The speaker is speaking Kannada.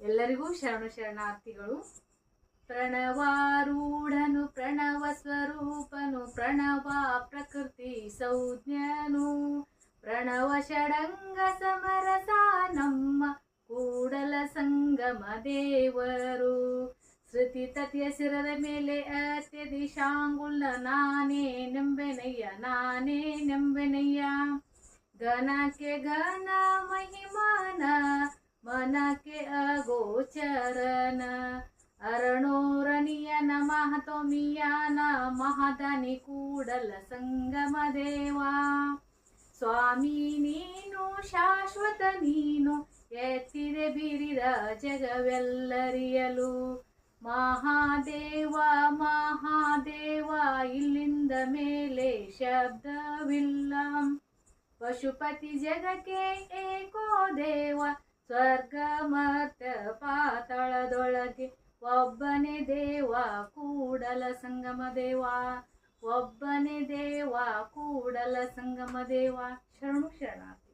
ಎಲ್ಲರಿಗೂ ಶರಣು ಶರಣಾರ್ಥಿಗಳು. ಪ್ರಣವಾರೂಢನು ಪ್ರಣವ ಸ್ವರೂಪನು, ಪ್ರಣವ ಪ್ರಕೃತಿ ಸೌಜ್ಞನು. ಪ್ರಣವ ಷಡಂಗ ಸಮರಸ ನಮ್ಮ ಕೂಡಲ ಸಂಗಮ ದೇವರು. ಶ್ರುತಿ ತತಿಯ ಶಿರದ ಮೇಲೆ ಅತ್ಯದಿಶಾಂಗುಲ ನಾನೇ ನೆಂಬೆನಯ್ಯ ನಾನೇ ನೆಂಬೆನಯ್ಯ. ಗಣಕ್ಕೆ ಗಣ ಮಹಿಮಾನ ಮನಕ್ಕೆ ಅಗೋಚರನ. ಅರಣೋರನಿಯ ನಮಃ ತೊಮಿಯಾನ, ಮಹದನಿ ಕೂಡಲ ಸಂಗಮ ದೇವಾ. ಸ್ವಾಮಿ ನೀನು, ಶಾಶ್ವತ ನೀನು, ಎತ್ತಿದೆ ಬಿರಿದ ಜಗವೆಲ್ಲರಿಯಲು. ಮಹಾದೇವ ಮಹಾದೇವ, ಇಲ್ಲಿಂದ ಮೇಲೆ ಶಬ್ದವಿಲ್ಲ. ಪಶುಪತಿ ಜಗಕ್ಕೆ ಏಕೋ ದೇವ ಸ್ವರ್ಗ ಮತ್ತು ಪಾತಾಳದೊಳಗೆ ಒಬ್ಬನೇ ದೇವ, ಕೂಡಲ ಸಂಗಮ ದೇವ. ಒಬ್ಬನೇ ದೇವ, ಕೂಡಲ ಸಂಗಮ ದೇವ. ಶರಣು ಶರಣಾರ್ಥಿ.